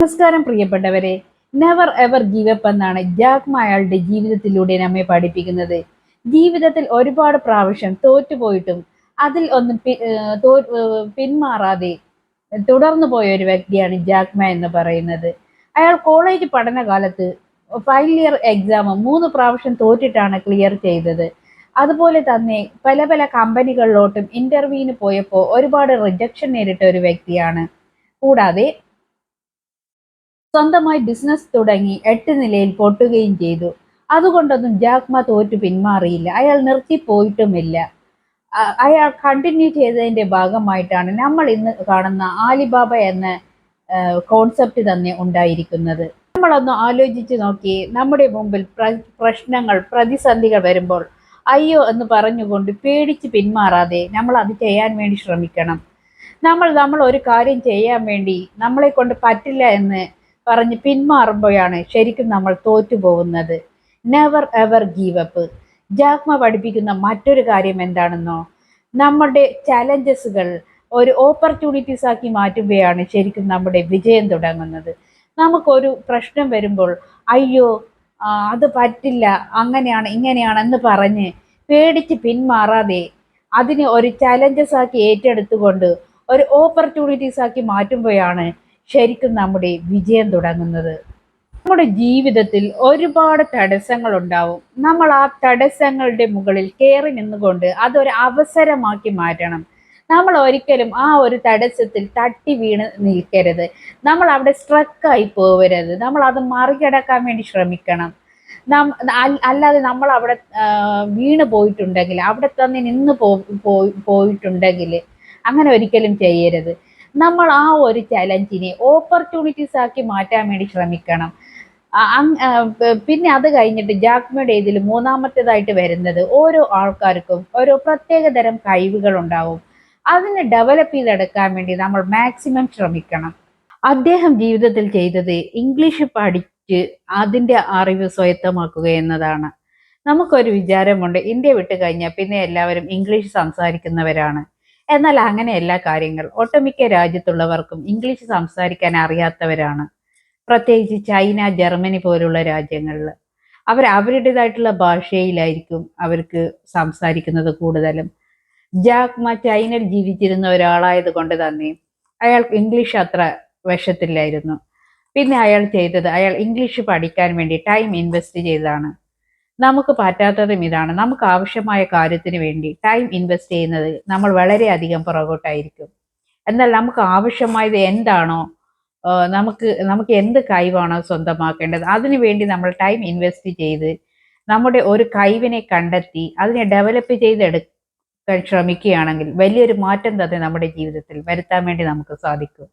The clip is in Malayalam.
നമസ്കാരം പ്രിയപ്പെട്ടവരെ. നെവർ എവർ ഗീവ് അപ്പ് എന്നാണ് ജാക്മ അയാളുടെ ജീവിതത്തിലൂടെ നമ്മെ പഠിപ്പിക്കുന്നത്. ജീവിതത്തിൽ ഒരുപാട് പ്രാവശ്യം തോറ്റുപോയിട്ടും അതിൽ ഒന്നും പിന്മാറാതെ തുടർന്നു പോയ ഒരു വ്യക്തിയാണ് ജാക്മ എന്ന് പറയുന്നത്. അയാൾ കോളേജ് പഠനകാലത്ത് ഫൈനൽ ഇയർ എക്സാം മൂന്ന് പ്രാവശ്യം തോറ്റിട്ടാണ് ക്ലിയർ ചെയ്തത്. അതുപോലെ തന്നെ പല പല കമ്പനികളിലോട്ടും ഇന്റർവ്യൂവിന് പോയപ്പോൾ ഒരുപാട് റിജക്ഷൻ നേരിട്ട ഒരു വ്യക്തിയാണ്. കൂടാതെ സ്വന്തമായി ബിസിനസ് തുടങ്ങി എട്ട് നിലയിൽ പൊട്ടുകയും ചെയ്തു. അതുകൊണ്ടൊന്നും ജാക്മ തോറ്റു പിന്മാറിയില്ല. അയാൾ നിർത്തിപ്പോയിട്ടുമില്ല അയാൾ കണ്ടിന്യൂ ചെയ്തതിന്റെ ഭാഗമായിട്ടാണ് നമ്മൾ ഇന്ന് കാണുന്ന ആലിബാബ എന്ന കോൺസെപ്റ്റ് തന്നെ ഉണ്ടായിരിക്കുന്നത്. നമ്മളൊന്ന് ആലോചിച്ച് നോക്കി നമ്മുടെ മുമ്പിൽ പ്ര- പ്രശ്നങ്ങൾ പ്രതിസന്ധികൾ വരുമ്പോൾ അയ്യോ എന്ന് പറഞ്ഞുകൊണ്ട് പേടിച്ച് പിന്മാറാതെ നമ്മൾ അത് ചെയ്യാൻ വേണ്ടി ശ്രമിക്കണം. നമ്മൾ നമ്മൾ ഒരു കാര്യം ചെയ്യാൻ വേണ്ടി നമ്മളെ കൊണ്ട് പറ്റില്ല എന്ന് പറഞ്ഞ് പിന്മാറുമ്പോഴാണ് ശരിക്കും നമ്മൾ തോറ്റുപോകുന്നത്. Never ever give up Jack Ma പഠിപ്പിക്കുന്ന മറ്റൊരു കാര്യം എന്താണെന്നോ? നമ്മുടെ ചലഞ്ചസുകൾ ഒരു ഓപ്പർച്യൂണിറ്റീസ് ആക്കി മാറ്റുകയാണ് ശരിക്കും നമ്മുടെ വിജയം തുടങ്ങുന്നത്. നമുക്കൊരു പ്രശ്നം വരുമ്പോൾ അയ്യോ അത് പറ്റില്ല അങ്ങനെയാണ് ഇങ്ങനെയാണെന്ന് പറഞ്ഞ് പേടിച്ച് പിന്മാറാതെ അതിനെ ഒരു ചലഞ്ചസ് ആക്കി ഏറ്റെടുത്തുകൊണ്ട് ഒരു ഓപ്പർച്യൂണിറ്റീസ് ആക്കി മാറ്റുമ്പോഴാണ് ശരിക്കും നമ്മുടെ വിജയം തുടങ്ങുന്നത്. നമ്മുടെ ജീവിതത്തിൽ ഒരുപാട് തടസ്സങ്ങൾ ഉണ്ടാവും നമ്മൾ ആ തടസ്സങ്ങളുടെ മുകളിൽ കയറി നിന്നുകൊണ്ട് അതൊരു അവസരമാക്കി മാറ്റണം. നമ്മൾ ഒരിക്കലും ആ ഒരു തടസ്സത്തിൽ തട്ടി വീണ് നിൽക്കരുത്. നമ്മൾ അവിടെ സ്ട്രക്കായി പോകരുത് നമ്മൾ അത് മറികടക്കാൻ വേണ്ടി ശ്രമിക്കണം. നാം അല്ലാതെ നമ്മൾ അവിടെ വീണ് പോയിട്ടുണ്ടെങ്കിൽ അവിടെ തന്നെ നിന്ന് പോയിട്ടുണ്ടെങ്കിൽ അങ്ങനെ ഒരിക്കലും ചെയ്യരുത്. നമ്മൾ ആ ഒരു ചലഞ്ചിനെ ഓപ്പർച്യൂണിറ്റീസ് ആക്കി മാറ്റാൻ വേണ്ടി ശ്രമിക്കണം. പിന്നെ അത് കഴിഞ്ഞിട്ട് ജാക്മയുടെ ഇതിൽ മൂന്നാമത്തേതായിട്ട് വരുന്നത് ഓരോ ആൾക്കാർക്കും ഓരോ പ്രത്യേക തരം കഴിവുകൾ ഉണ്ടാവും. അതിനെ ഡെവലപ്പ് ചെയ്തെടുക്കാൻ വേണ്ടി നമ്മൾ മാക്സിമം ശ്രമിക്കണം. അദ്ദേഹം ജീവിതത്തിൽ ചെയ്തത് ഇംഗ്ലീഷ് പഠിച്ച് അതിന്റെ അറിവ് സ്വയത്തമാക്കുക എന്നതാണ്. നമുക്കൊരു വിചാരമുണ്ട് ഇന്ത്യ വിട്ട് കഴിഞ്ഞാൽ പിന്നെ എല്ലാവരും ഇംഗ്ലീഷ് സംസാരിക്കുന്നവരാണ്. എന്നാൽ അങ്ങനെയല്ല കാര്യങ്ങൾ ഒട്ടുമിക്ക രാജ്യത്തുള്ളവർക്കും ഇംഗ്ലീഷ് സംസാരിക്കാൻ അറിയാത്തവരാണ്. പ്രത്യേകിച്ച് ചൈന ജർമ്മനി പോലുള്ള രാജ്യങ്ങളിൽ. അവർ അവരുടേതായിട്ടുള്ള ഭാഷയിലായിരിക്കും അവർക്ക് സംസാരിക്കുന്നത് കൂടുതലും. ജാക്മ ചൈനയിൽ ജീവിച്ചിരുന്ന ഒരാളായത് കൊണ്ട് തന്നെ അയാൾക്ക് ഇംഗ്ലീഷ് അത്ര വശത്തില്ലായിരുന്നു. പിന്നെ അയാൾ ചെയ്തത് അയാൾ ഇംഗ്ലീഷ് പഠിക്കാൻ വേണ്ടി ടൈം ഇൻവെസ്റ്റ് ചെയ്തതാണ്. നമുക്ക് പറ്റാത്തതും ഇതാണ്. നമുക്ക് ആവശ്യമായ കാര്യത്തിന് വേണ്ടി ടൈം ഇൻവെസ്റ്റ് ചെയ്യുന്നത് നമ്മൾ വളരെയധികം പുറകോട്ടായിരിക്കും. എന്നാൽ നമുക്ക് ആവശ്യമായത് എന്താണോ നമുക്ക് നമുക്ക് എന്ത് കഴിവാണോ സ്വന്തമാക്കേണ്ടത് അതിനു വേണ്ടി നമ്മൾ ടൈം ഇൻവെസ്റ്റ് ചെയ്ത് നമ്മുടെ ഒരു കഴിവിനെ കണ്ടെത്തി അതിനെ ഡെവലപ്പ് ചെയ്തെടുക്കാൻ ശ്രമിക്കുകയാണെങ്കിൽ വലിയൊരു മാറ്റം തന്നെ നമ്മുടെ ജീവിതത്തിൽ വരുത്താൻ വേണ്ടി നമുക്ക് സാധിക്കും.